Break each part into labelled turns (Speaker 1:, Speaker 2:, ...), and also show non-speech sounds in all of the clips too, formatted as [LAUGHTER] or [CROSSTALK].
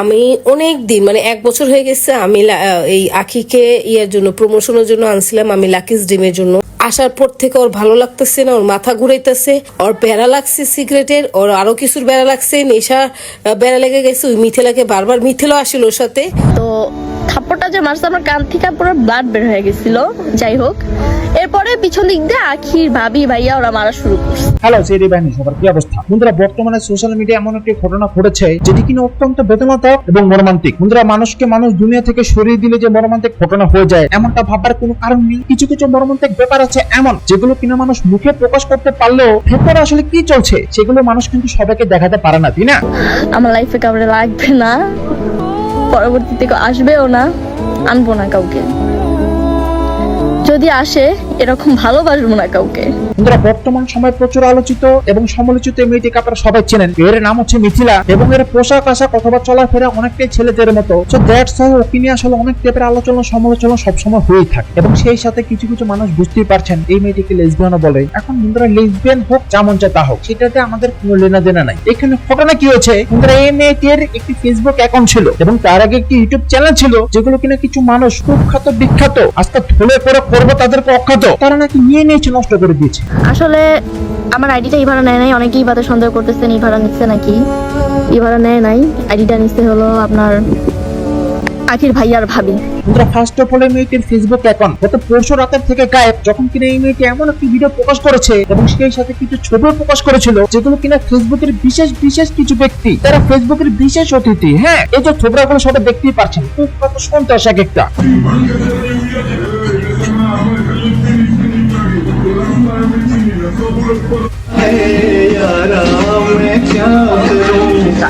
Speaker 1: আমি
Speaker 2: অনেক দিন মানে এক বছর হয়ে গেছে, আমি এই আখিকে ইয়ের জন্য প্রমোশনের জন্য আনছিলাম, আমি লাকিস ডিমের জন্য। আসার পর থেকে ওর ভালো লাগতেছে না, ওর মাথা ঘুরাইতেছে, ওর বেড়া লাগছে সিগারেটের, ওর আরও কিছুর বেড়া লাগছে, নেশা বেড়া লেগে গেছে, ওই মিথেলাকে বারবার মিথিলও আসিল ওর সাথে।
Speaker 3: তো থাপ্পড়টা যে মারছে আমার কান থেকে পুরো ব্লাড বের হয়ে গেছিল। যাই হোক এরপরে পিছন দিক দিয়ে আখির ভাবি ভাইয়া ওরা মারা শুরু করছে।
Speaker 4: হ্যালো সেরি বাহিনী সবার কি অবস্থা? বন্ধুরা বর্তমানে সোশ্যাল মিডিয়া এমন একটি ঘটনা ঘটেছে যেটি কিনা অত্যন্ত বেদনাদায়ক এবং মর্মান্তিক। বন্ধুরা মানুষকে মানুষ দুনিয়া থেকে সরিয়ে দিলে যে মর্মান্তিক ঘটনা হয়ে যায় এমনটা ভাবার কোনো কারণ নেই। কিছু কিছু মর্মান্তিক ব্যাপার আছে এমন যেগুলো কিনা মানুষ মুখে প্রকাশ করতে পারলেও ভেতরে আসলে কি চলছে সেগুলো মানুষ কিন্তু সবাইকে দেখাতে পারে না তাই না?
Speaker 3: আমার লাইফে কাউরে লাগবে না। পরবর্তীতে আসবেও না আনব না কাউকে। যদি আসে, এরকম ভালোবাসবো না কাউকে।
Speaker 4: বন্ধুরা, বর্তমান সময় প্রচুর আলোচিত এবং সমালোচিত এই মেয়েটিকে আপনারা সবাই চেনেন। এর নাম হচ্ছে মিথিলা এবং এর পোশাক আশাক অথবা চলাফেরা অনেকটাই ছেলেদের মতো। আসলে অনেক টাইপের আলোচনা, সমালোচনা সবসময় হয়েই থাকে। এবং সেই সাথে কিছু কিছু মানুষ বুঝতেই পারছেন, এই মেয়েটিকে লেসবিয়ানও বলে। এখন বন্ধুরা লেসবিয়ান হোক, যেমন তা হোক, সেটাতে আমাদের কোনো লেনা দেনা নাই। এখানে ঘটনা কি হয়েছে? বন্ধুরা, এই মেয়েটির একটি ফেসবুক অ্যাকাউন্ট ছিল এবং তার আগে একটি ইউটিউব চ্যানেল ছিল, যেগুলো কিনা কিছু মানুষ কুখ্যাত বিখ্যাত আজকে ধুলে করে করব তাদেরকে অখ্যাত তারা নাকি নিয়ে নিয়েছে নষ্ট করে দিয়েছে।
Speaker 3: আসলে আমার আইডিটা ইভারা নেয় নাই অনেকেই বাদে সন্দেহ করতেছেন এই ইভারা নিচ্ছে নাকি। ইভারা নেয় নাই আইডিটা নিচ্ছে হলো আপনার আখির ভাইয়ার ভাবি।
Speaker 4: বন্ধুরা ফার্স্ট অফ অল এই মেয়েটির ফেসবুক অ্যাকাউন্ট গত পরশু রাতের থেকে গায়েব যখন কিনা এই মেয়েটি এমন একটি ভিডিও প্রকাশ করেছে এবং সেই সাথে কিছু ছবিও প্রকাশ করেছিল যেগুলো কিনা ফেসবুকের বিশেষ বিশেষ কিছু ব্যক্তি তারা ফেসবুকের বিশেষ অতিথি হ্যাঁ এই যে ছবিগুলো সবাই দেখতেই পাচ্ছেন খুব কত সন্ত্রাস এক একটা।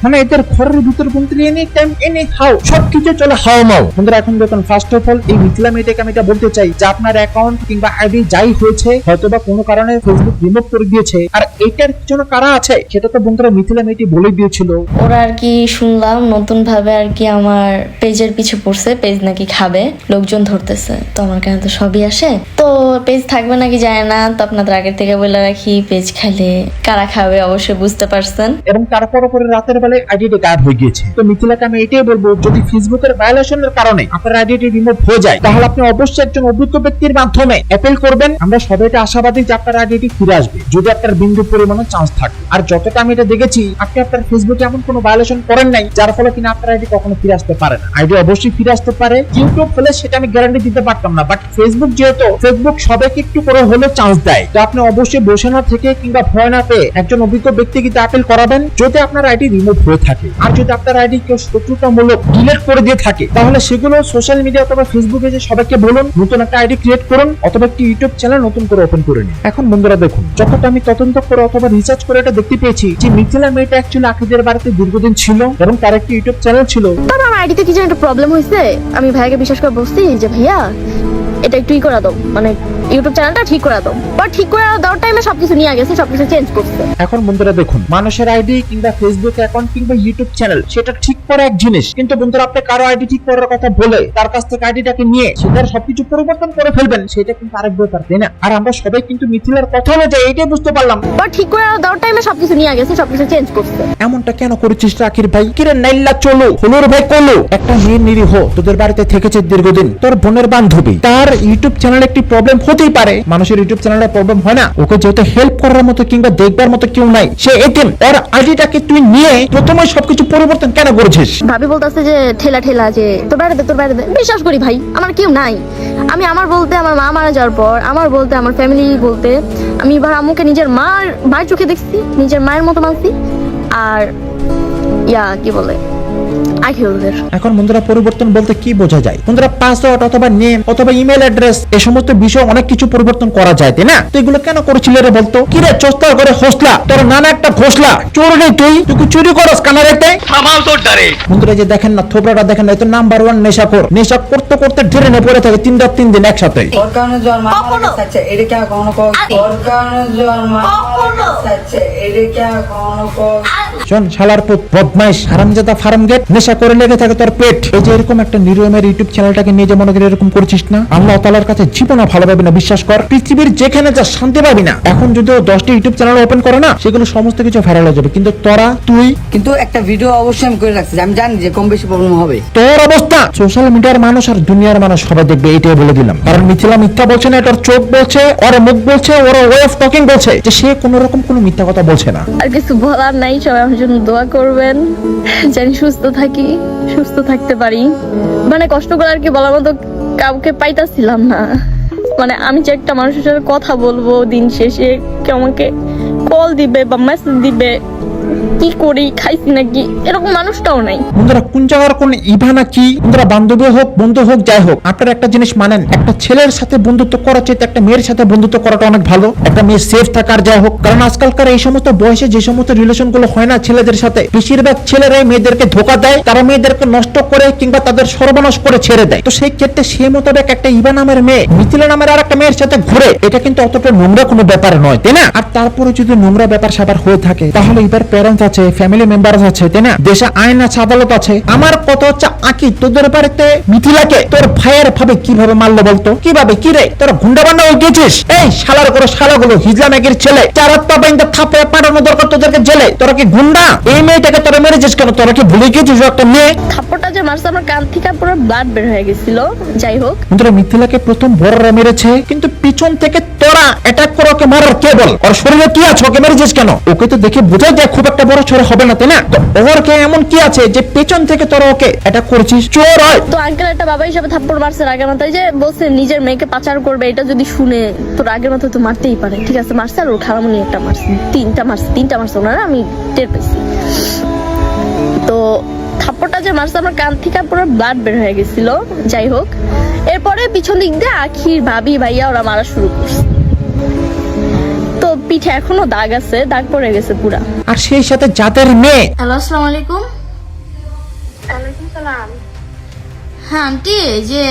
Speaker 4: মানে এদের ঘরের ভিতর এনি টাইম এনি হাউ সবকিছু চলে হাও মাও বন্ধুরা এখন দেখুন ফার্স্ট অফ অল এই মিথিলা মেয়েটাকে আমি এটা বলতে চাই যে আপনার অ্যাকাউন্ট কিংবা আইডি যাই হয়েছে হয়তো বা কোনো কারণে ফেসবুক রিমুভ করে দিয়েছে। আর এটার পিছনে কারা আছে? সেটা তো বন্ধুরা মিথিলা মেয়েটি বলে দিয়েছিল।
Speaker 5: ওরা আর কি শুনলাম নতুন ভাবে আর কি আমার পেজের পিছু পড়ছে পেজ নাকি খাবে লোকজন ধরতেছে। তো আমার কাছে তো সবই আসে। তো পেজ থাকবে নাকি যায় না তো আপনাদের আগের থেকে বলে রাখি পেজ খাইলে কারা খাবে অবশ্যই বুঝতে পারছেন।
Speaker 4: এবং তারপর পরে রাতের আইডিটি গায়েব হয়ে গিয়েছে। তো মিথিলাকে আমি এটাই বলব, যদি ফেসবুকের ভায়োলেশনের কারণে আপনার আইডিটি রিমুভ হয়ে যায়, তাহলে আপনি অবশ্যই একজন অভিজ্ঞ ব্যক্তির মাধ্যমে করবেন। আমরা আশাবাদী যে আপনার আইডিটি ফিরে আসবে, যদি আপনার বিন্দু পরিমাণে চান্স থাকে। আর যতটা আমি এটা দেখেছি, আপনি আপনার ফেসবুকে এমন কোনো ভায়োলেশন করেন নাই, যার ফলে কিনা আপনার আইডি কখনো ফিরে আসতে পারে না। আইডি অবশ্যই ফিরে আসতে পারে। ইউটিউব হলে সেটা আমি গ্যারান্টি দিতে পারতাম না বাট ফেসবুক যেহেতু ফেসবুক সবাইকে একটু করে হলেও চান্স দেয়। তো আপনি অবশ্যই বসে না থেকে কিংবা ভয় না পেয়ে একজন অভিজ্ঞ ব্যক্তিকে আপিল করাবেন, যদি আপনার আইডি রিমুভ হয়ে থাকে। আর যদি আপনার আইডি কেউ শত্রুতামূলক ডিলিট করে দিয়ে থাকে, তাহলে সেগুলো সোশ্যাল মিডিয়া অথবা ফেসবুকে যে সবাইকে বলুন, নতুন একটা আইডি ক্রিয়েট করুন, অথবা একটি ইউটিউব চ্যানেল নতুন করে ওপেন করে নিন। এখন বন্ধুরা দেখুন, যতটা আমি তদন্ত করে অথবা রিসার্চ করে এটা দেখতে পেয়েছি, যে মিথিলা মেয়েটা অ্যাকচুয়ালি আকিদের বাড়িতে দীর্ঘদিন ছিল এবং তার একটি ইউটিউব চ্যানেল ছিল।
Speaker 3: তবে আমার আইডিতে কি যেন একটা প্রবলেম হয়েছে? আমি ভাইয়াকে বিশ্বাস করে বসছি যে, ভাইয়া, এটা একটু ই করে দাও। মানে ইউটিউব চ্যানেলটা ঠিক করে দাও। বা ঠিক করে দেওয়ার টাইমে সবকিছু নিয়ে গেছে সবকিছু চেঞ্জ করছে।
Speaker 4: এখন বন্ধুরা দেখুন মানুষের আইডি কিংবা ফেসবুক অ্যাকাউন্ট কিংবা ইউটিউব চ্যানেল সেটা ঠিক করা এক জিনিস। কিন্তু বন্ধুরা আপনি কারও আইডি ঠিক করার কথা বলে তার কাছ থেকে আইডিটাকে নিয়ে সেটার সবকিছু পরিবর্তন করে ফেলবেন সেটা কিন্তু আরেক ব্যাপার তাই না? আর আমরা সবাই কিন্তু মিথিলার কথা অনুযায়ী এটাই বুঝতে পারলাম।
Speaker 3: বা ঠিক করে দেওয়ার টাইমে সবকিছু নিয়ে গেছে সবকিছু চেঞ্জ করছে।
Speaker 4: এমনটা কেন করেছিস রাকির ভাই? কিরে নাইল্লা চলো হলুর ভাই কলো। একটা মেয়ে নিরীহ তোদের বাড়িতে থেকেছে দীর্ঘদিন তোর বোনের বান্ধবী। তার ইউটিউব চ্যানেলে একটি প্রবলেম হতেই পারে। মানুষের ইউটিউব চ্যানেলে প্রবলেম হয় না। ওকে যেহেতু হেল্প করার মতো কিংবা দেখবার মতো কেউ নাই, সে এতিম। ওর আইডিটাকে তুই নিয়ে প্রথমে সবকিছু পরিবর্তন কেন করেছিস?
Speaker 3: ভাবি বলতেছে যে, ঠেলা ঠেলা যে, তোর বাড়িতে তোর বাড়িতে বিশ্বাস করি ভাই, আমার কেউ নাই। আমি আমার বলতে আমার মা মারা যাওয়ার পর, আমার বলতে আমার ফ্যামিলি বলতে, আমি এবার আম্মুকে নিজের মার, মায়ের চোখে দেখছি, নিজের মায়ের মতো মানছি। আর, ইয়া, কি বলে? ওদের।
Speaker 4: এখন বন্ধুরা পরিবর্তন বলতে কি বোঝা যায়? বন্ধুরা পাসওয়ার্ড অথবা নেম অথবা ইমেল অ্যাড্রেস এই সমস্ত বিষয় অনেক কিছু পরিবর্তন করা যায় তাই না? তো এগুলো কেন করেছিল রে বলতো? কি রে চস্তা করে হোসলা? তোর নানা একটা ঘোষলা। চোর নেই তুই? তুই কি চুরি করস কানারেতে বন্ধুরা যে দেখেন না থোবরাটা দেখেন না এ তো নাম্বার ওয়ান নেশাখোর। নেশা করতে করতে ড্রেনে পড়ে থাকে তিন রাত তিন দিন একসাথে।
Speaker 6: ওর কারণে জন্ম আমার কাছে আছে এটা কি আর কখনো ওর কারণে জন্ম আমার কাছে আছে এটা কি আর কখনো
Speaker 4: শোন শালার পুত বদমাইশ হারামজাদা ফার্ম গেট। নেশা করে লেগে থাকে তোর পেট। এই যে এরকম একটা নিরমের ইউটিউব চ্যানেলটাকে নিয়ে যে মনে করে এরকম করছিস না আল্লাহ তালার কাছে জীবনে ভালো পাবি না বিশ্বাস কর। পৃথিবীর যেখানে যা শান্তি পাবি না এখন যদি ও দশটা ইউটিউব চ্যানেল ওপেন করে না সেগুলো সমস্ত কিছু ভাইরাল হয়ে যাবে। কিন্তু তোরা তুই?
Speaker 6: কিন্তু একটা ভিডিও অবশ্যই আমি করে রাখছি আমি জানি যে কম বেশি প্রবলেম হবে।
Speaker 4: তোর অবস্থা! সোশ্যাল মিডিয়ার মানুষ আর দুনিয়ার মানুষ সবাই দেখবে এইটাই বলে দিলাম। কারণ মিথিলা মিথ্যা বলছে না এটার চোখ বলছে ওর মুখ বলছে ওর ওয়ে অফ টকিং বলছে যে সে কোনো রকম কোনো মিথ্যা কথা বলছে না।
Speaker 3: আর কিছু বলার নাই সবাই আমার জন্য দোয়া করবেন। জানি সুস্থ থাকি, সুস্থ থাকতে পারি। মানে কষ্ট করে আর কি বলার মতো কাউকে পাইতাছিলাম না। মানে আমি যে একটা মানুষের সাথে কথা বলব দিন শেষে, কেউ আমাকে কল দিবে বা মেসেজ দিবে কি করি, খাইছি নাকি? এরকম মানুষটাও নাই।
Speaker 4: বন্ধুরা, কোন জায়গার কোন ইভানা কি বন্ধুরা, বান্ধবী হোক, বন্ধু হোক, যাই হোক, আপনারা একটা জিনিস মানেন। একটা ছেলের সাথে বন্ধুত্ব করার চাইতে একটা মেয়ের সাথে বন্ধুত্ব করাটা অনেক ভালো। একটা মেয়ে সেফ থাকার যাই হোক, কারণ আজকালকার এই সমস্ত বয়সে যে সমস্ত রিলেশনগুলো হয় না ছেলেদের সাথে, বেশিরভাগ ছেলেরাই মেয়েদেরকে ধোকা দেয়, তারা মেয়েদেরকে নষ্ট করে কিংবা তাদের সর্বনাশ করে ছেড়ে দেয়। তো সেই ক্ষেত্রে সে মোতাবেক একটা ইভা নামের মেয়ে, মিথিলা নামের আর একটা মেয়ের সাথে ঘুরে, এটা কিন্তু অতটা নোংরা কোনো ব্যাপার নয়, তাই না? আর তারপরে যদি নোংরা ব্যাপার স্যাপার হয়ে থাকে, তাহলে এবার প্যারেন্টস আছে ফ্যামিলি মেম্বার আছে তাই না? দেশে আইন আছে আদালত আছে। আমার কথা হচ্ছে আকি তোদের বাড়িতে মিথিলাকে তোর ভাইয়ের ভাবে কীভাবে মারলো বলতো? কীভাবে? কি রে? তোরা গুন্ডা বান্ডা গেছিস? এই শালার করে শালাগুলো হিজলা মেগের ছেলে। চার হাত পা বাইন্দা থাপে পাঠানো দরকার তোদেরকে জেলে। তোরা কি গুন্ডা? এই মেয়েটাকে তোরা মেরেছিস কেন? তোরা কি ভুলে গেছিস একটা মেয়ে?
Speaker 3: থাপ্পড়টা যে মারছে আমার কান থেকে পুরো ব্লাড বের হয়ে গেছিল। যাই হোক।
Speaker 4: বন্ধুরা মিথিলাকে প্রথম বড়রা মেরেছে কিন্তু পিছন থেকে তোরা অ্যাটাক করে ওকে মারার কে বল? ওর শরীরে কি আছে? ওকে মেরেছিস কেন? ওকে তো দেখে বোঝা যায় খুব একটা বড় ছোড়া হবে না, তাই না? তো ওর কে এমন কি আছে যে পেছন থেকে তোর ওকে এটা করছিস? চোর হয়।
Speaker 3: তো আঙ্কেল একটা বাবা হিসাবে থাপ্পড় মারছে আগের মাথায় যে বলছে নিজের মেয়েকে পাচার করবে, এটা যদি শুনে তোর আগের মাথায় তো মারতেই পারে। ঠিক আছে, মারছে আর ওর খারামনি একটা মারছে, তিনটা মারছে তিনটা মারছে, ওনারা আমি টের পেয়েছি। তো থাপ্পড়টা যে মারছে, আমার কান থেকে পুরো ব্লাড বের হয়ে গেছিল, যাই হোক। এরপরে পিছন দিক দিয়ে আখির ভাবি ভাইয়া ওরা মারা শুরু করছে। তো পিঠে এখনও দাগ আছে দাগ পড়ে গেছে পুরা।
Speaker 4: আর সেই সাথে যাদের মেয়ে।
Speaker 5: হ্যালো আসসালামু আলাইকুম। হ্যাঁ আন্টি যে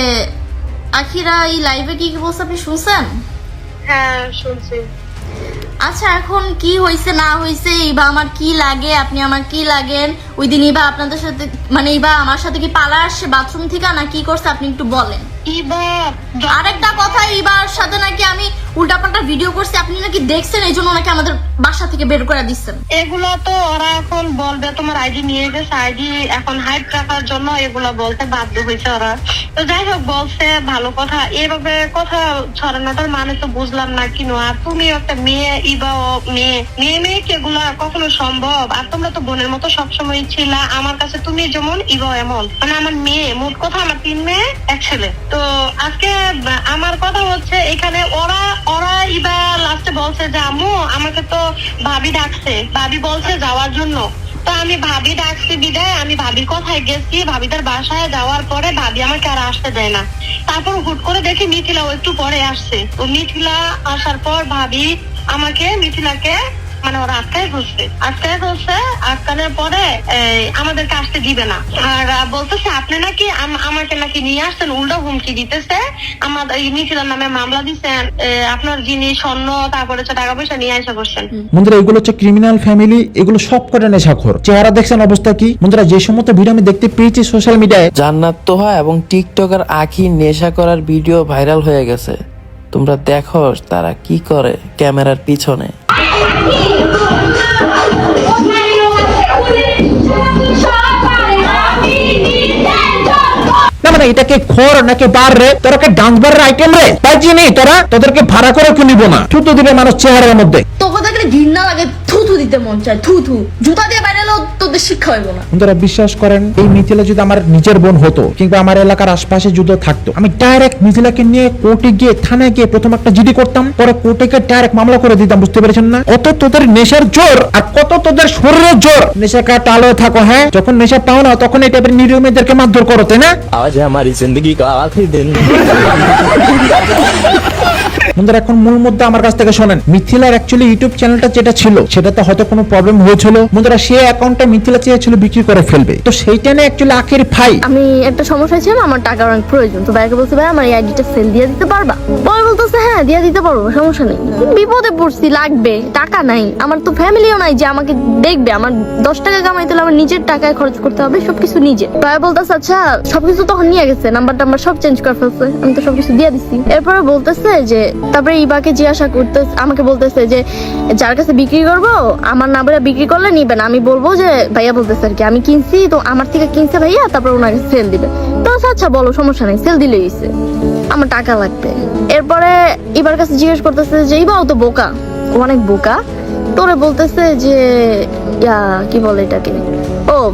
Speaker 5: আখিরা এই লাইভে কি কি বলছে আপনি শুনছেন?
Speaker 7: হ্যাঁ শুনছি।
Speaker 5: আচ্ছা এখন কি হয়েছে না হয়েছে ইবা আমার কি লাগে আপনি আমার কি লাগেন? ওই দিন ইবা আপনাদের সাথে মানে ইবা আমার সাথে কি পালা আসছে বাথরুম থেকে না কি করছে আপনি একটু বলেন।
Speaker 7: ইবা
Speaker 5: আরেকটা কথা ইবার সাথে নাকি আমি উল্টাপাল্টা ভিডিও করছে, আপনি নাকি দেখছেন, এই জন্য নাকি আমাদের বাসা থেকে বের করে দিচ্ছেন।
Speaker 7: এগুলো তো ওরা এখন বলবে, তোমার আইডি নিয়ে গেছে আইডি এখন হাইট রাখার জন্য এগুলো বলতে বাধ্য হয়েছে ওরা। তো যাই হোক, বলছে, ভালো কথা। এভাবে কথা ছড়ানোটার মানে তো বুঝলাম না, কিনো। আর তুমি একটা মেয়ে, ইবা ও মেয়ে। মেয়ে মেয়ে কি এগুলা কখনো সম্ভব? আর তোমরা তো বোনের মতো সবসময় ছিলা। আমার কাছে তুমি যেমন, ইবা এমন। মানে আমার মেয়ে, মোট কথা আমার তিন মেয়ে, এক ছেলে। তো আজকে, আমার কথা হচ্ছে, এখানে ওরা ওরা এবার লাস্টে বলছে যে, আম্মু, আমাকে তো ভাবি ডাকছে। ভাবি বলছে যাওয়ার জন্য। তো আমি ভাবি ডাকছি বিদায়, আমি ভাবির কথায় গেছি। ভাবিদের বাসায় যাওয়ার পরে ভাবি আমাকে আর আসতে দেয় না। তারপর হুট করে দেখি মিথিলাও একটু পরে আসছে। তো মিথিলা আসার পর ভাবি আমাকে, মিথিলাকে মানে ওরা আটকায় ধরছে আটকায় ধরছে আটকানোর পরে এই, আমাদেরকে আসতে দিবে না। আর বলতেছে আপনি নাকি আমাকে নাকি নিয়ে আসছেন উল্টো হুমকি দিতেছে। মিথিলার নামে মামলা দিচ্ছেন আপনার জিনিস স্বর্ণ তারপরে হচ্ছে টাকা পয়সা নিয়ে আসা করছেন
Speaker 4: বন্ধুরা এগুলো হচ্ছে ক্রিমিনাল ফ্যামিলি এগুলো সব নেশাখোর চেহারা দেখছেন অবস্থা কি? বন্ধুরা যে সমস্ত ভিডিও আমি দেখতে পেয়েছি সোশ্যাল মিডিয়ায়
Speaker 8: জান্নাত তোহা এবং টিকটকার আখি নেশা করার ভিডিও ভাইরাল হয়ে গেছে। তোমরা দেখো তারা কি করে ক্যামেরার পিছনে।
Speaker 4: না মানে এটাকে খোর নাকি বার রে? তোরা কে ডান্স বারের আইটেম রে? তাই চিনি তোরা? তোদেরকে ভাড়া করে কিনিব না। থুতু দিবে মানুষ চেহারার মধ্যে।
Speaker 5: তোকে দেখলে ঘৃণা লাগে। থুথু দিতে মন চায় থুথু। জুতা দিয়ে বাইরেলেও তোদের শিক্ষা হইব না।
Speaker 4: বন্ধুরা বিশ্বাস করেন এই মিথিলা যদি আমার নিজের বোন হতো কিংবা আমার এলাকার আশপাশে যদি থাকতো আমি ডাইরেক্ট মিথিলাকে নিয়ে কোর্টে গিয়ে থানায় গিয়ে প্রথম একটা জিডি করতাম পরে কোর্টে গিয়ে ডাইরেক্ট মামলা করে দিতাম বুঝতে পেরেছেন না? কত তোদের নেশার জোর আর কত তোদের শরীরের জোর? নেশা কা টালো থাকো হ্যাঁ? যখন নেশা পাও না তখন এই টাইপের নিরীহ মারধর করো তাই না?
Speaker 9: আজ আমার জিন্দগি কা আখি দিন।
Speaker 4: বন্ধুরা, এখন মূল মুদ্দা আমার কাছ থেকে শোনেন। মিথিলার অ্যাকচুয়ালি ইউটিউব চ্যানেলটা যেটা ছিল, সেটাতে হয়তো কোনো প্রবলেম হয়েছিল। বন্ধুরা, সে অ্যাকাউন্টটা মিথিলা চেয়েছিল বিক্রি করে ফেলবে। তো সেইটা নিয়ে অ্যাকচুয়ালি আখের ফাই।
Speaker 3: আমি একটা সমস্যা ছিল আমার টাকার অনেক প্রয়োজন। তো ভাইকে বলছে, ভাই, আমার এই আইডিটা সেল দিয়ে দিতে পারবা? পরে বলতেছে হ্যাঁ দিয়ে দিতে পারব, সমস্যা নেই। বিপদে পড়ছি, লাগবে, টাকা নাই। আমার তো ফ্যামিলিও নাই যে আমাকে দেখবে। আমার দশ টাকা কামাইতে হলে আমার নিজের টাকায় খরচ করতে হবে, সবকিছু নিজে। ভাই বলতেছে আচ্ছা সবকিছু তখন নিয়ে গেছে নাম্বার টাম্বার সব চেঞ্জ করে ফেলছে, আমি তো সবকিছু দিয়ে দিচ্ছি এরপরে বলতেছে যে তারপরে ইবাকে জিজ্ঞাসা করতে আমাকে বলতেছে যে যার কাছে বিক্রি করব আমার না বলে বিক্রি করলে নিবে না। আমি বলব যে ভাইয়া বলতেছে আর কি আমি কিনছি তো আমার থেকে কিনছে ভাইয়া তারপর ওনাকে সেল দিবে। তো আচ্ছা, আচ্ছা বলো সমস্যা নেই সেল দিলেই হইছে। আমার টাকা লাগবে। এরপরে এবার কাছে জিজ্ঞেস করতেছে যে ইবাও তো বোকা। অনেক বোকা। তোরে বলতেছে যে ইয়া কি বলে এটাকে?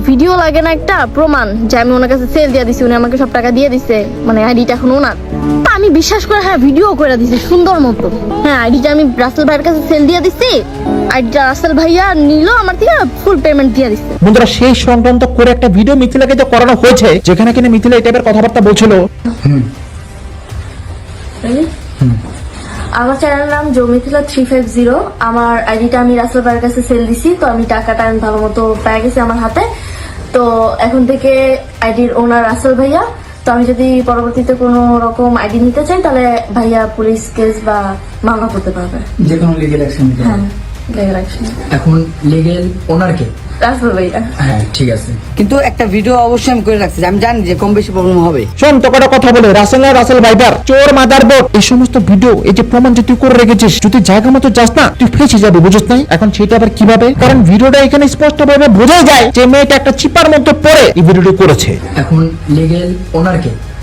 Speaker 3: ভিডিও লাগে না একটা প্রমাণ যে আমি ওনার কাছে সেল দিয়ে দিছি উনি আমাকে সব টাকা দিয়ে দিছে মানে আইডিটা এখন ওনার। তা আমি বিশ্বাস করে হ্যাঁ ভিডিও করে দিছি সুন্দর মতো। হ্যাঁ আইডিটা আমি রাসেল ভাইয়ের কাছে সেল দিয়ে দিছি আইডিটা রাসেল ভাইয়া নিল আমার থেকে ফুল পেমেন্ট দিয়ে দিছে।
Speaker 4: বন্ধুরা সেই সংক্রান্ত করে একটা ভিডিও মিথিলাকে যে করানো হয়েছে যেখানে কিনা মিথিলা এই টাইপের কথাবার্তা বলছিল।
Speaker 5: আমার চ্যানেলের নাম জমিথিলা থ্রি ফাইভ জিরো আমার আইডিটা আমি রাসেল ভাইয়ের কাছে সেল দিছি তো আমি টাকাটা আমি ভালো মতো পেয়ে গেছি আমার হাতে। তো এখন থেকে আইডির ওনার রাসেল ভাইয়া। তো আমি যদি পরবর্তীতে কোনো রকম আইডি নিতে চাই তাহলে ভাইয়া পুলিশ কেস বা মামলা করতে পারবে।
Speaker 6: যে কোনো লিগেল অ্যাকশন
Speaker 5: হ্যাঁ legal action।
Speaker 6: এখন লিগেল
Speaker 5: ভাইয়া
Speaker 6: হ্যাঁ ঠিক আছে। কিন্তু একটা ভিডিও অবশ্যই আমি করে রাখছি আমি জানি যে কম বেশি প্রবলেম হবে।
Speaker 4: শোন তোকে একটা কথা বলে রাসেল আর রাসেল ভাইবার চোর মাদার বোর্ড এই সমস্ত ভিডিও এই যে প্রমাণ যে তুই করে রেখেছিস যদি জায়গা মতো যাস না তুই ফেসে যাবি বুঝিস নাই? এখন সেটা আবার কীভাবে? কারণ ভিডিওটা এখানে স্পষ্ট ভাবে বোঝাই যায় যে মেয়েটা একটা চিপার মধ্যে পড়ে। এই ভিডিওটি করেছে।
Speaker 6: এখন লিগেল ওনারকে হ্যাঁ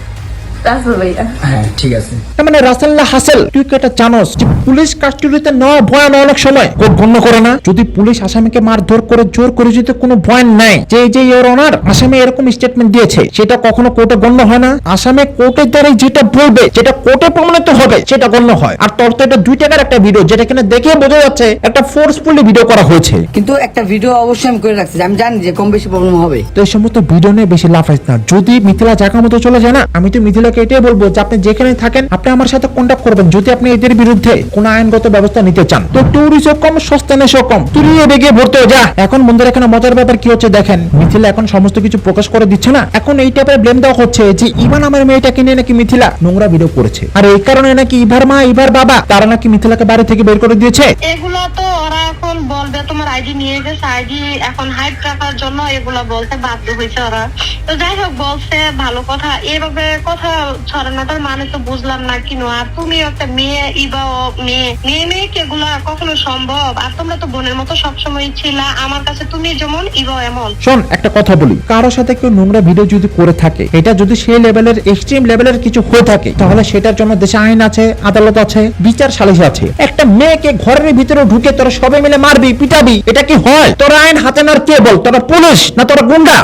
Speaker 6: ঠিক আছে।
Speaker 4: তার মানে রাসেল্লা হাসেল তুই কি এটা জানোস যে পুলিশ কাস্টডিতে নেওয়া ভয়ান অনেক সময়? কোর্ট গণ্য করে না? যদি পুলিশ আসামিকে মারধর করে জোর করে যদি কোনো ভয় নাই যে যে ইওর অনার আসামি এরকম স্টেটমেন্ট দিয়েছে সেটা কখনো কোর্টে গণ্য হয় না? আসামি কোর্টের দ্বারা যেটা বলবে যেটা কোর্টে প্রমাণিত হবে সেটা গণ্য হয়। আর তোর তো এটা দুই টাকার একটা ভিডিও যেটা কিনা দেখে বোঝা যাচ্ছে একটা ফোর্সফুলি ভিডিও করা হয়েছে।
Speaker 6: কিন্তু একটা ভিডিও অবশ্যই আমি করে রাখছি আমি জানি যে কম বেশি প্রবলেম হবে।
Speaker 4: তো এই সমস্ত ভিডিও নিয়ে বেশি লাফাইস না। যদি মিথিলা জায়গা মতো চলে যায় না আমি তো মিথিলাকে এটাই বলব যে আপনি যেখানে থাকেন, আপনি আমার সাথে কন্ট্যাক্ট করবেন। যদি আপনি এদের বিরুদ্ধে কোনো আইনগত ব্যবস্থা নিতে চান, তো টুরিস্ট কম সস্তানেশও কম তুই বেগে ভরতে যা, এখন বন্ধুরা, এখানে মজার ব্যাপার কি হচ্ছে দেখেন, মিথিলা এখন সমস্ত কিছু প্রকাশ করে দিচ্ছে না। এখন এই টাইপের ব্লেম দেওয়া হচ্ছে যে ইভান আমার মেয়েটাকে নিয়ে নাকি মিথিলা নোংরা ভিডিও করেছে। আর এই কারণে নাকি ইভার মা, ইভার বাবা, তারা নাকি মিথিলাকে বাড়ি থেকে বের করে দিয়েছে।
Speaker 7: এগুলো তো ওরা এখন বলবে, তোমার আইডি নিয়ে গেছে আইডি এখন হাইট রাখার জন্য এগুলো বলতে বাধ্য হয়েছে ওরা। তো যাই হোক, বলছে ভালো কথা। এভাবে কথা ছড়ানোটার মানে তো বুঝলাম না কিনো আর তুমি একটা মেয়ে ইবাও মেয়ে। মেয়ে মেয়েকে এগুলা কখনো সম্ভব? আর তোমরা তো বোনের মতো সবসময় ছিলা। আমার কাছে তুমি যেমন ইবাও এমন।
Speaker 4: শোন একটা কথা বলি। কারোর সাথে কেউ নোংরা ভিডিও যদি করে থাকে এটা যদি সেই লেভেলের এক্সট্রিম লেভেলের কিছু হয়ে থাকে তাহলে সেটার জন্য দেশে আইন আছে আদালত আছে বিচার সালিশ আছে। একটা মেয়েকে ঘরের ভিতরে ঢুকে তোরা সবাই মিলে মারবি পিটাবি এটা কি হয়? তোরা আইন হাতে নার কে বল? তোরা পুলিশ না তোরা গুন্ডা?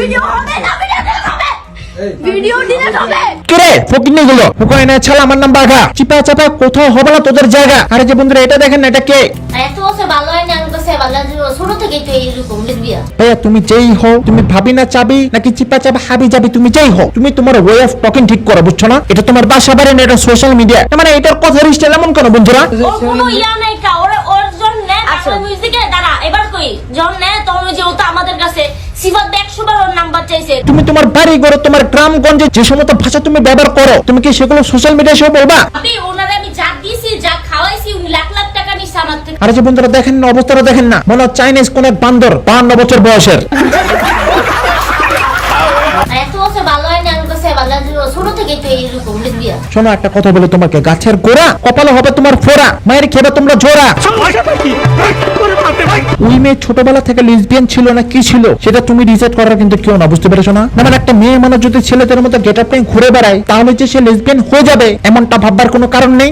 Speaker 3: ভিডিও ডিলিট হবে।
Speaker 4: কিরে ফকিনি গুলো ফুকাই না ছাল আমার নাম বাঘা। চিপা চাপা কোথাও হবে না তোদের জায়গা। আরে যে বন্ধুরা এটা দেখেন এটা কে?
Speaker 9: এত বছর ভালো হয়নি আমি কাছে ভালো ছোট থেকেই তো এইরকম লিখবিয়া
Speaker 4: ভাইয়া তুমি যেই হও তুমি ভাবি না চাবি নাকি চিপা চাপা হাবি যাবি তুমি যেই হও তুমি তোমার ওয়ে অফ টকিং ঠিক করো বুঝছ না? এটা তোমার বাসা বাড়ি না এটা সোশ্যাল মিডিয়া মানে এটার কথা স্টাইল এমন বন্ধুরা?
Speaker 9: কোনো ইয়া নাই কা ওর ওর জন্য মিউজিকে দাঁড়া এবার কই? জন নে তখন যে ও তো আমাদের কাছে। সিফাত একশো বার ওর নাম্বার চাইছে।
Speaker 4: তুমি তোমার বাড়ি ঘরে তোমার গ্রামগঞ্জে যে সমস্ত ভাষা তুমি ব্যবহার করো তুমি কি সেগুলো সোশ্যাল মিডিয়ায় সব বলবা?
Speaker 9: আমি ওনারে আমি যা দিয়েছি যা খাওয়াইছি উনি লাখ লাখ টাকা নিচ্ছে আমার থেকে।
Speaker 4: আরে যে বন্ধুরা দেখেন না অবস্থাটা দেখেন না। মনে হয় চাইনিজ কোন এক বান্দর বাহান্ন বছর বয়সের।
Speaker 9: এত বছর ভালো হয়নি আমি কাছে ভালো ছোট লিখবিয়া
Speaker 4: শোনো একটা কথা বলে তোমাকে। গাছের গোড়া কপালে হবে তোমার ফোড়া মায়ের খেবে তোমরা জোড়া। ওই মেয়ে ছোটবেলা থেকে লিসবিয়ান ছিল না কি ছিল? সেটা তুমি রিসার্চ করার কিন্তু কেউ না বুঝতে পেরেছ না? মানে একটা মেয়ে মানুষ যদি ছেলেদের মতো গেট আপ ঘুরে বেড়ায় তাহলে যে সে লিসবিয়ান হয়ে যাবে এমনটা ভাববার কোনো কারণ নেই?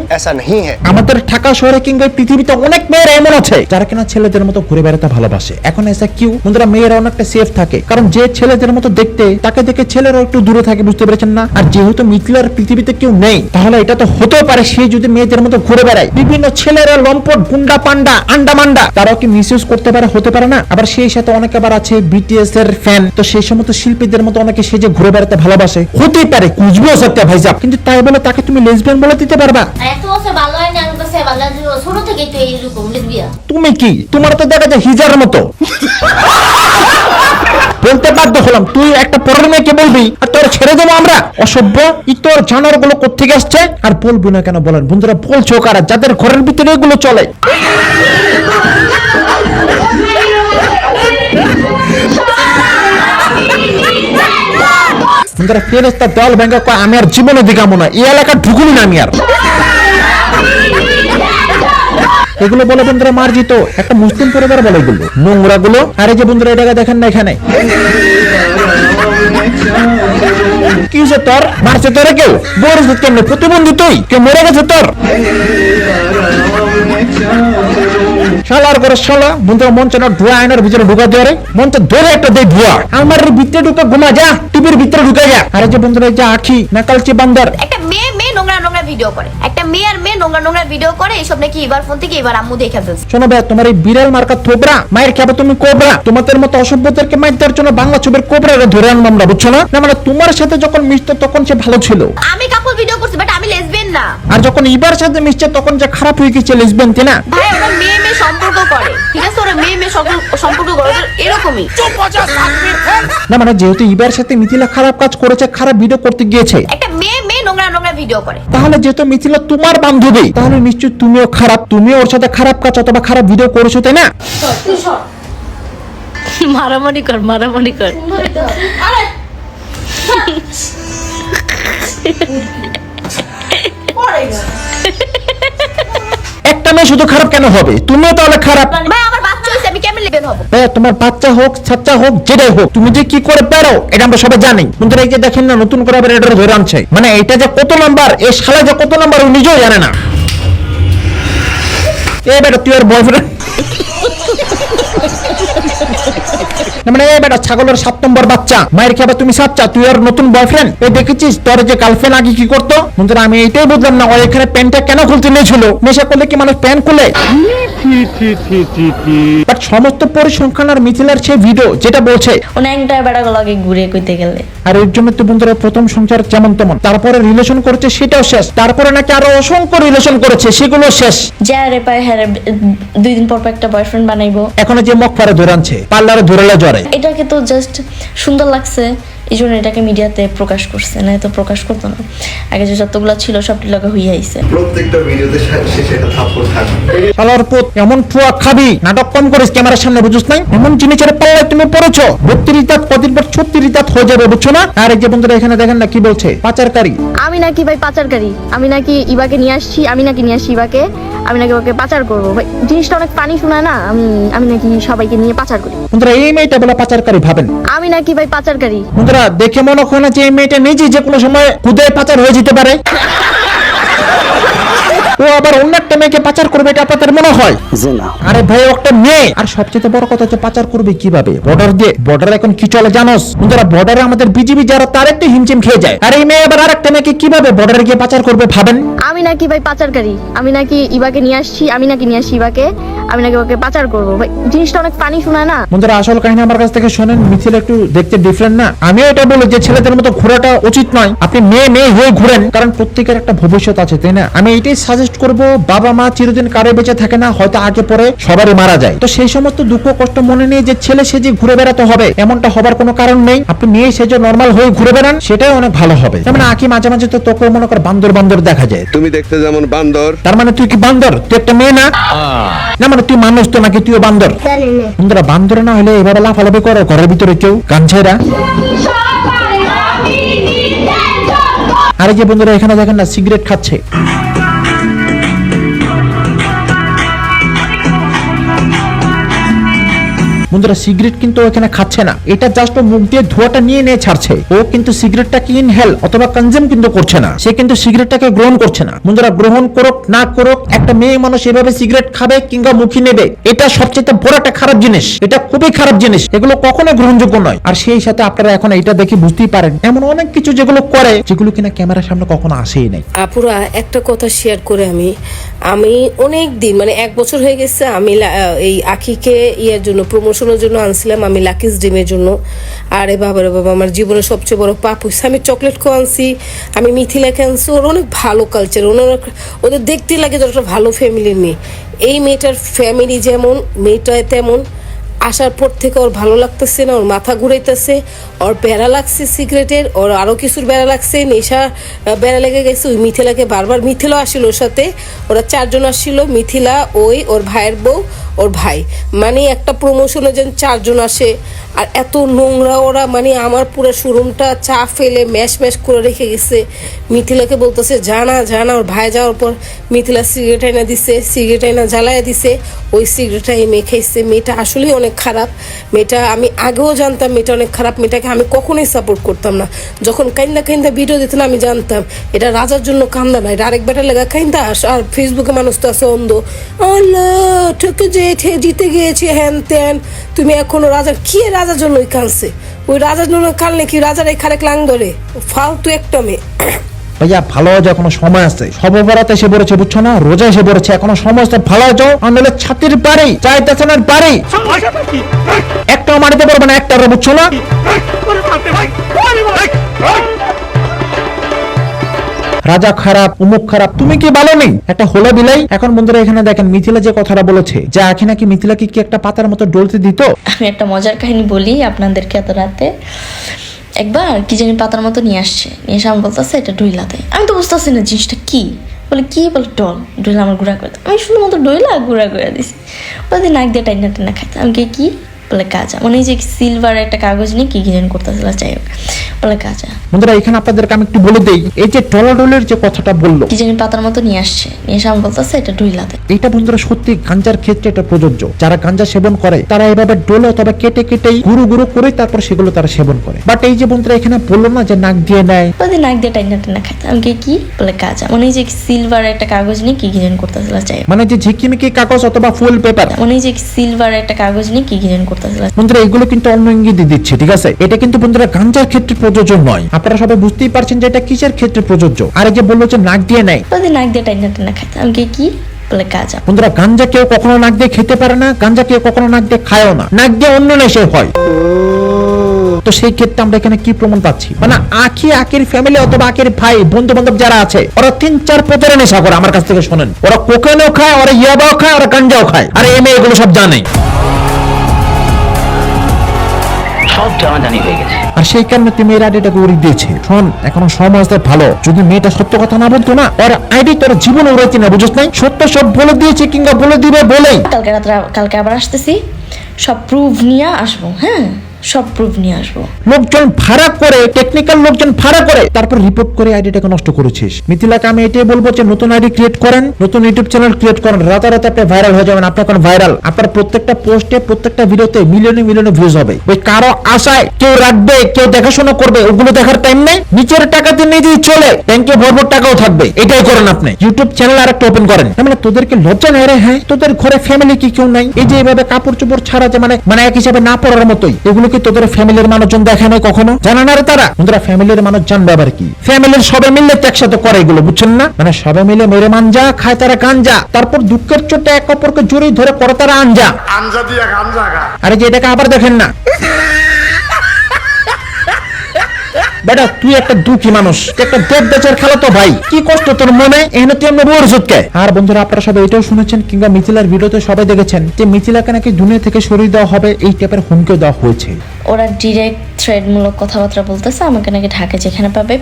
Speaker 4: আমাদের ঢাকা শহরে কিংবা পৃথিবীতে অনেক মেয়ের এমন আছে যারা কিনা ছেলেদের মতো ঘুরে বেড়াতে ভালোবাসে। এখন এসা কিউ বন্ধুরা মেয়েরা অনেকটা সেফ থাকে। কারণ যে ছেলেদের মতো দেখতে তাকে দেখে ছেলেরা একটু দূরে থাকে বুঝতে পেরেছেন না? আর যেহেতু মিথিলার পৃথিবীতে কেউ নেই তাহলে এটা তো হতেও পারে সে যদি মেয়েদের মতো ঘুরে বেড়ায়। বিভিন্ন ছেলেরা লম্পট গুন্ডা পান্ডা আন্ডা মান্ডা তারাও কি মিস করতে পারে হতে পারে না? আবার সেই সাথে অনেক আবার আছে বিটিএস এর ফ্যান তো সেই সমস্ত শিল্পীদের মতো অনেকে সে যে ঘুরে বেড়াতে ভালোবাসে হতেই পারে কুচবিও সত্যি ভাইজাব কিন্তু তাই বলে তাকে তুমি লেসবিয়ান বলে দিতে পারবা?
Speaker 9: এত বছর ভালো হয়নি আমার কাছে ভালো ছোট থেকে তো এইরকম লিখবিয়া
Speaker 4: তুমি কি? তোমার তো দেখা যায় হিজার মতো। [LAUGHS] বলতে বাধ্য হলাম, তুই একটা পরের মেয়েকে বলবি আর তোর ছেড়ে দেবো আমরা। অসভ্য ই তোর জানারগুলো কোথেকে আসছে? আর বলবি না কেন বলেন, বন্ধুরা, বলছো কারা? যাদের ঘরের ভিতরে এগুলো চলে। বন্ধুরা ফেরেস্তা দল ব্যাংক আমি আর জীবনে দিগামো না। এই এলাকা ঢুকুনি না আমি আর। এগুলো বলে বন্ধুরা মার্জিত, একটা মুসলিম পরিবার বলে এগুলো। নোংরা গুলো আরে যে বন্ধুরা এটাকে দেখেন না এখানে। কি হয়েছে তোর? মারছে কেউ? প্রতিবন্ধী তুই? কেউ মরে গেছে তোর? শালার করে শালা, বন্ধুরা মঞ্চে ধোয়া আয়নার ভিতরে ঢুকা দিয়ে রে মঞ্চে ধরে একটা দেয় ধোয়া। আমার ভিতরে ঢুকে ঘুমা, যা। টিভির ভিতরে ঢুকে যা। আরে যে বন্ধুরা যে আখি, নাকালচে বান্দর
Speaker 3: ভিডিও করে। একটা মেয়ে আর মেয়ে নোংরা নোংরা ভিডিও করে এইসব নাকি এবার ফোন থেকে এবার আম্মু দেখে ফেলছে।
Speaker 4: শোনো ভাই তোমার এই বিড়াল মার্কা থোবরা মায়ের খাবে তুমি কোবরা তোমাদের মতো অসভ্যদেরকে মাইর দেওয়ার জন্য বাংলা ছবির কোবরারে ধরে আনব আমরা বুঝছ না? না মানে তোমার সাথে যখন মিশতো তখন সে ভালো ছিল।
Speaker 3: আমি কাপল ভিডিও করছি বাট আমি লেসবিয়ান না।
Speaker 4: আর যখন ইবার সাথে মিশছে তখন যে খারাপ হয়ে গেছে লিসবেন তাই না?
Speaker 3: ভাই ওরা মেয়ে মেয়ে সম্পর্ক করে। মেয়ে মেয়ে সম্পর্ক সম্পর্ক এরকমই।
Speaker 4: না মানে যেহেতু ইবার সাথে মিথিলা খারাপ কাজ করেছে খারাপ ভিডিও করতে গিয়েছে।
Speaker 3: একটা মেয়ে মেয়ে নোংরা নোংরা ভিডিও করে।
Speaker 4: তাহলে যেহেতু মিথিলা তোমার বান্ধবী তাহলে নিশ্চয় তুমিও খারাপ তুমিও ওর সাথে খারাপ কাজ অথবা খারাপ ভিডিও করেছ তাই না?
Speaker 5: মারামারি কর মারামারি কর।
Speaker 4: একটা মেয়ে শুধু খারাপ কেন হবে? তুমিও তাহলে খারাপ। তোমার বাচ্চা হোক ছাচ্চা হোক, যেটাই হোক, তুমি যে কি করে পারো, এটা আমরা সবাই জানি। বন্ধুরা, এই যে দেখেন না, নতুন করে আবার এটা ধরে আনছে। মানে এটা যে কত নাম্বার এই শালা যে কত নাম্বার, ও নিজেও জানে না। এ বেটা, তুই আর বয়ফ্রেন্ড মানে এ বেটা ছাগলের সাত নম্বর বাচ্চা মায়ের খেয়ে তুমি সাচ্চা তুই আর নতুন বয়ফ্রেন্ড এই দেখেছিস? তোর যে গার্লফ্রেন্ড আগে কি করতো? বন্ধুরা আমি এইটাই বুঝলাম না ও এখানে প্যান্টটা কেন খুলতে নিয়েছিল? নেশা করলে কি মানুষ প্যান্ট খুলে? বাট সমস্ত পরিসংখ্যান আর মিথিলার সেই ভিডিও যেটা বলছে
Speaker 5: অনেকটা বেড়াগুলো লগে ঘুরে কইতে গেলে।
Speaker 4: আর এর জন্য তো বন্ধুরা প্রথম সংসার যেমন তেমন। তারপরে রিলেশন করেছে সেটাও শেষ। তারপরে নাকি আরও অসংখ্য রিলেশন করেছে সেগুলো শেষ।
Speaker 5: যা রে পায় হ্যাঁ দুই দিন পর পর একটা বয়ফ্রেন্ড বানাইবো।
Speaker 4: এখনও যে মগ ফারে ধরে আনছে পার্লারে ধরেলা জ্বরে।
Speaker 5: এটাকে তো জাস্ট সুন্দর লাগছে এই জন্য এটাকে মিডিয়াতে প্রকাশ করছে না তো প্রকাশ করতো না। আগে যে যতগুলো ছিল সবটি লগে হইয়া আইছে।
Speaker 10: প্রত্যেকটা ভিডিওতে শেষে একটা থাপ্পড় থাকবে।
Speaker 4: শালার পুত এমন ফুয়া খাবি? নাটক কম করিস ক্যামেরার সামনে বুঝুস নাই? এমন জিনিসের পাল্লায় তুমি পড়েছো? বত্রিশ দাঁত কদিন পর ছত্রিশ দাঁত হয়ে যাবে বুঝছ না? আর এই যে বন্ধুরা এখানে দেখেন না কি বলছে? পাচারকারী।
Speaker 3: আমি নাকি ভাই পাচারকারী। আমি নাকি ইবাকে নিয়ে আসছি আমি নাকি নিয়ে আসছি ইবাকে আমি নাকি ওকে পাচার করব। ভাই জিনিসটা অনেক পানি শোনায় না? আমি আমি নাকি সবাইকে নিয়ে পাচার করি।
Speaker 4: বন্ধুরা এই মেয়েটা বলে পাচারকারী ভাবেন।
Speaker 3: আমি নাকি ভাই পাচারকারী।
Speaker 4: বন্ধুরা দেখে মনে হয় না যে এই মেয়েটা নিজে যে কোনো সময় খুদে পাচার হয়ে যেতে পারে। ও আবার অন্য একটা মেয়েকে পাচার করবে এটা আপনাদের মনে হয়? আরে ভাই একটা মেয়ে। আর সবচেয়ে বড় কথা হচ্ছে পাচার করবে কীভাবে? বর্ডার দিয়ে। বর্ডার এখন কি চলে জানোস? যারা বর্ডারে আমাদের বিজিবি যারা তার একটু হিমচিম খেয়ে যায়। আর এই মেয়ে আবার আরেকটা মেয়েকে কীভাবে বর্ডারে গিয়ে পাচার করবে ভাবেন?
Speaker 3: আমি নাকি ভাই পাচারকারী। আমি নাকি ইবাকে নিয়ে আসছি আমি নাকি নিয়ে আসছি ইবাকে আমি নাকি ওকে পাচার করব। ভাই জিনিসটা অনেক পানি শোনায় না?
Speaker 4: বন্ধুরা আসল কাহিনী আমার কাছ থেকে শোনেন মিছিল একটু দেখতে ডিফারেন্ট না? আমিও এটা বলি যে ছেলেদের মতো ঘোরাটা উচিত নয়। আপনি মেয়ে মেয়ে হয়ে ঘুরেন। কারণ প্রত্যেকের একটা ভবিষ্যৎ আছে তাই না? আমি এটাই সাজেস্ট করব বাবা মা চিরদিন কারও বেঁচে থাকে না হয়তো আগে পরে সবারই মারা যায়। তো সেই সমস্ত দুঃখ কষ্ট মনে নিয়ে যে ছেলে সেজে ঘুরে বেড়াতে হবে এমনটা হবার কোনো কারণ নেই। আপনি মেয়ে সেজে নর্মাল হয়ে ঘুরে বেড়ান সেটাই অনেক ভালো হবে। যেমন আঁকি মাঝে মাঝে তো তোকে মনে কর বান্দর বান্দর দেখা যায়।
Speaker 10: তুমি দেখতে যেমন বান্দর।
Speaker 4: তার মানে তুই কি বান্দর? তুই একটা মেয়ে না? না মানে তুই মানুষ তো নাকি তুইও বান্দর? বন্ধুরা বান্দর না হলে এভাবে লাফালাফি করো ঘরের ভিতরে কেউ গান ছেড়া। আরে যে বন্ধুরা এখানে দেখেন না সিগারেট খাচ্ছে। বন্ধুরা সিগারেট কিন্তু এখানে খাচ্ছে না। এটা জাস্ট মুখ দিয়ে ধোঁয়াটা নিয়ে নিয়ে ছাড়ছে। ও কিন্তু সিগারেটটাকে ইনহেল অথবা কনজিউম কিন্তু করছে না। সে কিন্তু সিগারেটটাকে গ্রহণ করছে না। বন্ধুরা গ্রহণ করুক, না করুক, একটা মেয়ে মানুষ এভাবে সিগারেট খাবে কিংবা মুখি নেবে, এটা সবচেয়ে বড় একটা খারাপ জিনিস। এটা খুবই খারাপ জিনিস। এগুলো কখনো গ্রহণযোগ্য নয়। আর সেই সাথে আপনারা এখন এটা দেখে বুঝতেই পারেন, এমন অনেক কিছু যেগুলো করে, যেগুলো কিনা ক্যামেরার সামনে কখনো আসেই নাই।
Speaker 2: আপুরা, একটা কথা শেয়ার করে আমি। আমি অনেক দিন মানে এক বছর হয়ে গেছে আমি এই আখিকে ইয়ের জন্য প্রমোশনের জন্য আনছিলাম আমি লাকিস ডিমের জন্য। আরে বাবা রে বাবা, আমার জীবনের সবচেয়ে বড় পাপ হয়েছে আমি চকলেট খো আনছি, আমি মিথিলাকে আনছি, ওর অনেক ভালো কালচার ওনার ওদের দেখতে লাগে যে একটা ভালো ফ্যামিলির মেয়ে। এই মেয়েটার ফ্যামিলি যেমন, মেয়েটায় তেমন আসার পর থেকে ওর ভালো লাগতেছে না, ওর মাথা ঘুরাইতেছে, ওর বেড়া লাগছে সিগারেটের, ওর আরও কিছুর বেড়া লাগছে নেশা বেড়া লেগে গেছে, ওই মিথিলাকে বারবার মিথিলা আসছিল ওর সাথে, ওরা চারজন আসছিল মিথিলা, ওই, ওর ভাইয়ের বউ, ওর ভাই। মানে একটা প্রমোশনে যেন চারজন আসে, আর এত নোংরা ওরা মানে আমার পুরো শোরুমটা চা ফেলে ম্যাশ ম্যাশ করে রেখে গেছে। মিথিলাকে বলতেছে, জানা জানা, ওর ভাই যাওয়ার পর মিথিলা সিগারেট আইনা দিছে, সিগারেট আইনা জ্বালায় দিছে, ওই সিগারেটটা এই মেয়ে খাইছে। মেয়েটা আসলেই অনেক খারাপ। মেয়েটা আমি আগেও জানতাম মেয়েটা অনেক খারাপ। মেয়েটাকে আমি কখনোই সাপোর্ট করতাম না। যখন কাইন্দা কাইন্দা ভিডিও দিত না আমি জানতাম, এটা রাজার জন্য কান্দা না, এটা আরেক বেটার লেগা কাইন্দা। আর ফেসবুকে মানুষ তো আছে অন্ধ। আল্লাহ, ঠকে যে ঠে- জিতে গিয়েছে, হ্যান ত্যান। তুমি এখনও রাজার, কি রাজার জন্যই কানছে ওই রাজার জন্য কানলে কি রাজার এই খারেক লাং ধরে? ফালতু একটা মেয়ে।
Speaker 4: ভাইয়া, ভালো হওয়ার এখনও সময় আছে। সববরাতে এসে পড়েছে, বুঝছ না? রোজা এসে পড়েছে। এখনও সময় আছে ভালো যাও আর নাহলে ছাতির পারি চাইতেছে না পারি একটাও মারিতে পারবে না, একটা বুঝছ না? রাজা খারাপ, উমুক খারাপ, তুমি কি ভালো নেই একটা হোলা বিলাই। এখন বন্ধুরা, এখানে দেখেন, মিথিলা যে কথাটা বলেছে, যে আখি নাকি মিথিলাকে কি একটা পাতার মতো ডলতে দিত?
Speaker 3: আমি একটা মজার কাহিনী বলি আপনাদেরকে এত রাতে। একবার কি জানি পাতার মতো নিয়ে আসছে। নিয়ে এসে আমি বলতেছে, এটা ডইলাতে। আমি তো বুঝতেছি না জিনিসটা কি। বলে কি? বলে, ডল। ডইলা আমার গুঁড়া করে। আমি শুধুমাত্র মতো ডইলা গুঁড়া করে দিছি। বলে নাক দিয়ে টাইনা টাইনা খাইতে। আমি কি? বলে কাজা মানে যে সিলভার একটা কাগজ নিয়ে কি করতেছিল যাই হোক বলে কাজা
Speaker 4: বন্ধুরা এখানে আপনাদেরকে আমি একটু বলে দেই এই যে যে কথাটা বলল
Speaker 3: কি জানি পাতার মতো নিয়ে আসছে। নিয়ে এসে আমি বলতেছে এটা ডইলাতে
Speaker 4: এটা বন্ধুরা সত্যি গাঞ্জার ক্ষেত্রে এটা প্রযোজ্য। যারা গাঞ্জা সেবন করে তারা এভাবে ডোলে অথবা কেটে কেটেই গুরু গুরু করে তারপর সেগুলো তারা সেবন করে। বাট এই যে বন্ধুরা এখানে বলল না যে নাক দিয়ে নেয়?
Speaker 3: নাক দিয়ে টাইনা টাইনা খাইতে আমি কে? বলে কাজা মানে যে সিলভার একটা কাগজ নিয়ে কি কি জানি করতেছিল যাই
Speaker 4: মানে যে ঝিকিমিকি কাগজ অথবা ফুল পেপার।
Speaker 3: মানে যে সিলভার একটা কাগজ নিয়ে কি কি
Speaker 4: বন্ধুরা এগুলো কিন্তু অন্য ইঙ্গিত দিচ্ছে ঠিক আছে? এটা কিন্তু বন্ধুরা গাঞ্জার ক্ষেত্রে প্রযোজ্য নয়। আপনারা সবাই বুঝতেই পারছেন যে এটা কিসের ক্ষেত্রে প্রযোজ্য? আর যে বলল যে নাক দিয়ে নেয়।
Speaker 3: নাক দিয়ে টাইনা টাইনা কি বলে
Speaker 4: বন্ধুরা গাঞ্জা কেউ কখনো নাক দিয়ে খেতে পারে না গাঞ্জা কেউ কখনো নাক দিয়ে খায়ও না। নাক দিয়ে অন্য নেশে হয়। তো সেই ক্ষেত্রে আমরা এখানে কি প্রমাণ পাচ্ছি? মানে আখি ফ্যামিলি অথবা ভাই বন্ধু বান্ধব যারা আছে ওরা তিন চার প্রকারের নেশা করে আমার কাছ থেকে শোনেন। ওরা কোকেনও খায় ওরা ইয়াবাও খায় ওরা গাঞ্জাও খায়। আর এই মেয়ে এগুলো সব জানে।
Speaker 11: সব জানাজানি হয়ে গেছে।
Speaker 4: আর সেই কারণে তুমি এর আইডিটাকে গৌরী দিয়েছে। শোন এখনও সময় ভালো। যদি মেয়েটা সত্য কথা না বলতো না ওর আইডি তোর জীবনে উড়াইতে না বুঝছ নাই? সত্য সব বলে দিয়েছে কিংবা বলে দিবে বলেই।
Speaker 3: কালকে রাত্রে কালকে আবার আসতেছি। সব প্রুফ নিয়ে আসব হ্যাঁ? সব প্রুফ নিয়ে আসব।
Speaker 4: লোকজন ভাড়া করে টেকনিক্যাল লোকজন ভাড়া করে, তারপর রিপোর্ট করে আইডিটাকে নষ্ট করেছিস। মিথিলাকে আমি এটাই বলব যে নতুন আইডি ক্রিয়েট করেন, নতুন ইউটিউব চ্যানেল ক্রিয়েট করেন, রাতারাতি আপনি ভাইরাল হয়ে যাবেন আপনি এখন ভাইরাল আপনার প্রত্যেকটা পোস্টে প্রত্যেকটা ভিডিওতে মিলিয়নে মিলিয়নে ভিউজ হবে। ওই কারও আশায় কেউ রাখবে, কেউ দেখাশোনা করবে, ওগুলো দেখার টাইম নেই নিচের টাকাতে নিজেই চলে ব্যাংকে টাকাও থাকবে। এটাই করেন আপনি। ইউটিউব চ্যানেল আর একটা ওপেন করেন মানে তোদেরকে লজ্জা নেই রে হ্যাঁ? তোদের ঘরে ফ্যামিলি কি, কেউ নাই? এই যে এইভাবে কাপড় চোপড় ছাড়া যে মানে মানে এক হিসাবে না পড়ার মতোই। এগুলো কি তোদের ফ্যামিলির মানুষজন দেখে নাই কখনো? জানা না রে তারা। বন্ধুরা ফ্যামিলির মানুষ জানবে আবার কি? ফ্যামিলির সবাই মিলে তো একসাথে করে এগুলো বুঝছেন না? মানে সবাই মিলে মেরে মান যা খায় তারা গাঞ্জা তারপর দুঃখের চোটে এক অপরকে জোরে ধরে করে তারা আনজা।
Speaker 10: আঞ্জা দিয়া গাঞ্জা
Speaker 4: আরে যে এটাকে আবার দেখেন না। বেটা তুই একটা দুঃখী মানুষ একটা দেব বেচার খেলা তো ভাই। কি কষ্ট তোর মনে? এখানে তুই আমরা বোর জুতকে আর বন্ধুরা আপনারা সবাই এটাও শুনেছেন কিংবা মিথিলার ভিডিওতে সবাই দেখেছেন যে মিথিলাকে নাকি দুনিয়া থেকে সরিয়ে দেওয়া হবে এই টাইপের হুমকিও দেওয়া হয়েছে।
Speaker 3: ওরা ডিরেক্ট থ্রেডমূলক কথাবার্তা বলতেছে আমাকে নাকি ঢাকা যেখানে পাবে।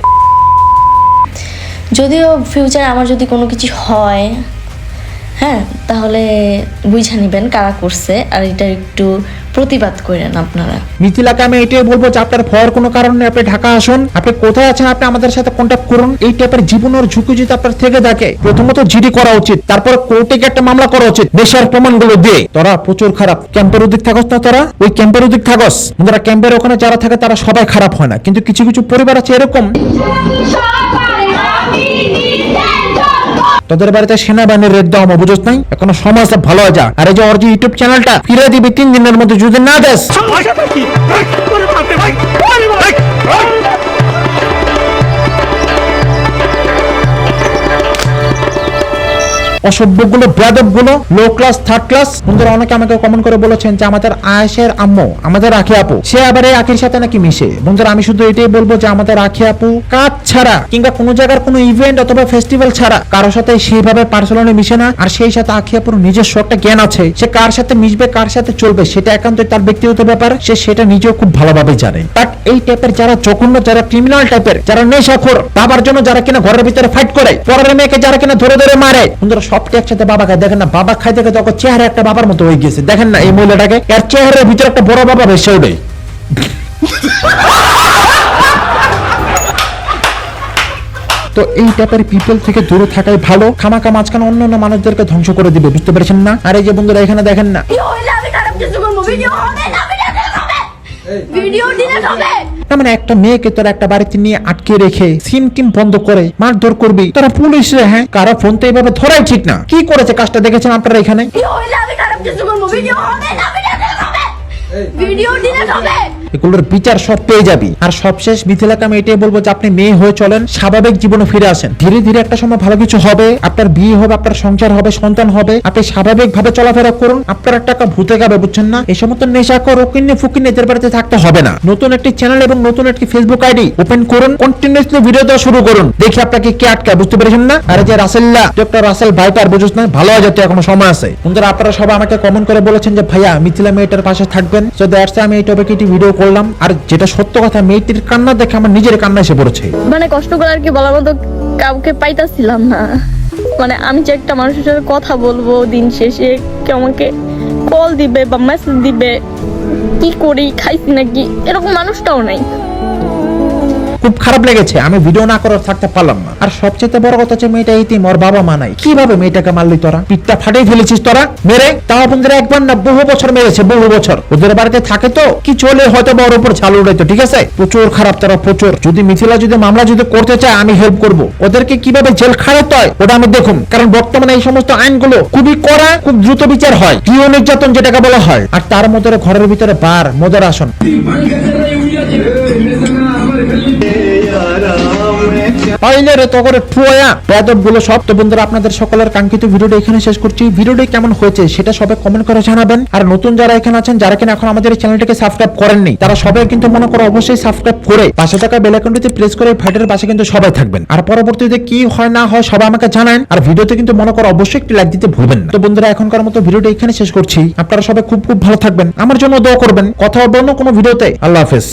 Speaker 3: যদিও ফিউচার আমার যদি কোনো কিছু হয় হ্যাঁ তাহলে বুঝে নেবেন কারা করছে আর এটা একটু
Speaker 5: প্রতিবাদ করেন আপনারা।
Speaker 4: মিথিলাকে আমি এটাই বলব যে আপনার ভয়ের কোনো কারণ নেই আপনি ঢাকা আসুন। আপনি কোথায় আছেন আপনি আমাদের সাথে কন্ট্যাক্ট করুন। এই টাইপের জীবনের ঝুঁকি যদি আপনার থেকে থাকে প্রথমত জিডি করা উচিত তারপর কোর্টে গিয়ে একটা মামলা করা উচিত দেশের প্রমাণগুলো দিয়ে। তোরা প্রচুর খারাপ। ক্যাম্পের ওদিক থাকস না তোরা? ওই ক্যাম্পের ওদিক থাকস। তোরা ক্যাম্পের ওখানে যারা থাকে তারা সবাই খারাপ হয় না। কিন্তু কিছু কিছু পরিবার আছে এরকম। তোদের বাড়িতে সেনাবাহিনীর রেড দেওয়া আমার বুঝোস নাই? এখন সমাজ আছে ভালো যা। আর এই যে ওর যে ইউটিউব চ্যানেলটা, ফিরে দিবি তিন দিনের মধ্যে যদি না দেস। অসভ্যগুলো ব্রাদবগুলো লো ক্লাস থার্ড ক্লাস বন্ধুরা, অনেকে আমাকে কমেন্ট করে বলেছেন যে আমাদের আয়েশের আম্মু, আমাদের আখি আপু, সে আবার এই আখির সাথে নাকি মিশে? বন্ধুরা, আমি শুধু এটাই বলব যে আমাদের আখি আপু কাজ ছাড়া কিংবা কোনো জায়গার কোনো ইভেন্ট অথবা ফেস্টিভ্যাল ছাড়া কারোর সাথে সেইভাবে পার্সোনালি মিশে না। আর সেই সাথে আখি আপুর নিজস্ব একটা জ্ঞান আছে, সে কার সাথে মিশবে, কার সাথে চলবে, সেটা একান্তই তার ব্যক্তিগত ব্যাপার। সে সেটা নিজেও খুব ভালোভাবে জানে। বাট এই টাইপের যারা জঘন্য, যারা ক্রিমিনাল টাইপের যারা নেশাখোর, বাবার জন্য যারা কিনা ঘরের ভিতরে ফাইট করে, পরের মেয়েকে যারা কিনা ধরে ধরে মারে, বন্ধুরা সবটি একসাথে বাবা খায় দেখেন না, বাবা খাইতে খাইতে ওকে চেহারা একটা বাবার মতো হয়ে গেছে দেখেন না এই মহিলাটাকে, এর চেহারার ভিতরে একটা বড় বাবা ভেসে ওঠে। তো এই টাইপের পিপল থেকে দূরে থাকাই ভালো। খামাকা মাঝখানে অন্য অন্য মানুষদেরকে ধ্বংস করে দিবে, বুঝতে পেরেছেন না? আর এই যে বন্ধুরা, এখানে দেখেন না।
Speaker 3: ভিডিও হবে।
Speaker 4: না মানে একটা মেয়েকে তোরা একটা বাড়িতে নিয়ে আটকে রেখে সিম টিম বন্ধ করে মারধর করবি তোরা পুলিশ রে হ্যাঁ? কারও ফোন তো এইভাবে ধরাই ঠিক না। কি করেছে কাজটা দেখেছেন আপনারা এখানে?
Speaker 3: হইলে আমি খারাপ কিছু করব ভিডিও হবে না ভিডিও ডিলিট হবে। ভিডিও ডিলিট হবে।
Speaker 4: এগুলোর বিচার সব পেয়ে যাবি। আর সবশেষ মিথিলাকে আমি এটাই বলব যে আপনি মেয়ে হয়ে চলেন, স্বাভাবিক জীবনে ফিরে আসেন। ধীরে ধীরে একটা সময় ভালো কিছু হবে, আপনার বিয়ে হবে, আপনার সংসার হবে, সন্তান হবে, আপনি স্বাভাবিক ভাবে চলাফেরা করুন, আপনার টাকা ভূতে গাবে বুঝছেন না? এই সমস্ত নেশা কর ওকিন্নে ফুকিন্নে এদের বাড়িতে থাকতে হবে না। নতুন একটি চ্যানেল এবং নতুন একটি ফেসবুক আইডি ওপেন করুন কন্টিনিউসলি ভিডিও দেওয়া শুরু করুন। দেখি আপনাকে কে আটকায় বুঝতে পেরেছেন না? আর যে রাসেল্লা ডক্টর রাসেল ভাইটার বুঝুস না? ভালো হয়ে যেতে এখনও সময় আছে। বন্ধুরা, আপনারা সবাই আমাকে কমেন্ট করে বলেছেন যে, ভাইয়া, মিথিলা মেয়েটার পাশে থাকবেন? সো দ্যাটস আমি এই টপিকে একটি ভিডিও করলাম, আর যেটা সত্য কথা, মেয়েটির কান্না দেখে আমার নিজের কান্না এসে পড়েছে।
Speaker 3: মানে কষ্ট করে আর কি বলার মতো কাউকে পাইতাছিলাম না। মানে আমি যে একটা মানুষের সাথে কথা বলব দিন শেষে, কে আমাকে কল দিবে বা মেসেজ দিবে, কি করি, খাইছি নাকি, এরকম মানুষটাও নাই।
Speaker 4: খুব খারাপ লেগেছে, আমি ভিডিও না করার থাকতে পারলাম না। আর সবচেয়ে বড় কথা হচ্ছে মেয়েটা ইতিম ওর বাবা মা নাই। কীভাবে মেয়েটাকে মারলি তোরা? পিঠটা ফাটিয়ে ফেলেছিস তোরা? মেরে? তাও বন্ধুরা একবার না, বহু বছর মেরেছে, বহু বছর। ওদের বাড়িতে থাকে তো? কি চলে, হয়তো বা ওর উপর ঝাল উড়াইতো, ঠিক আছে? প্রচুর খারাপ তারা, প্রচুর। যদি মিথিলা, যদি মামলা যদি করতে চায়, আমি হেল্প করব। ওদেরকে কীভাবে জেল খাড়াতে হয়, ওটা আমি দেখুন। কারণ বর্তমানে এই সমস্ত আইনগুলো খুবই কড়া, খুব দ্রুত বিচার হয়। গৃহ নির্যাতন যেটাকে বলা হয়। আর তার মধ্যে ঘরের ভিতরে বার, মদের আসন। পাইলে রে করে গুলো সব। তো বন্ধুরা, আপনাদের সকলের কাঙ্ক্ষিত ভিডিওটা এখানে শেষ করছি। ভিডিওটি কেমন হয়েছে সেটা সবাই কমেন্ট করে জানাবেন। আর নতুন যারা এখানে আছেন, যারা কিনা এখন আমাদের চ্যানেলটাকে সাবস্ক্রাইব করেননি, তারা সবাই কিন্তু মনে করো অবশ্যই সাবস্ক্রাইব করে পাশে থাকা বেল আইকনটিতে প্রেস করে ফাইটের পাশে কিন্তু সবাই থাকবেন। আর পরবর্তীতে কি হয়, না হয়, সবাই আমাকে জানান। আর ভিডিওতে কিন্তু মনে করো অবশ্যই একটি লাইক দিতে ভুলবেন না। তো বন্ধুরা, এখনকার মতো ভিডিওটা এখানে শেষ করছি। আপনারা সবাই খুব খুব ভালো থাকবেন। আমার জন্য দোয়া করবেন। কথা হবে অন্য কোনো ভিডিওতে। আল্লাহ হাফেজ।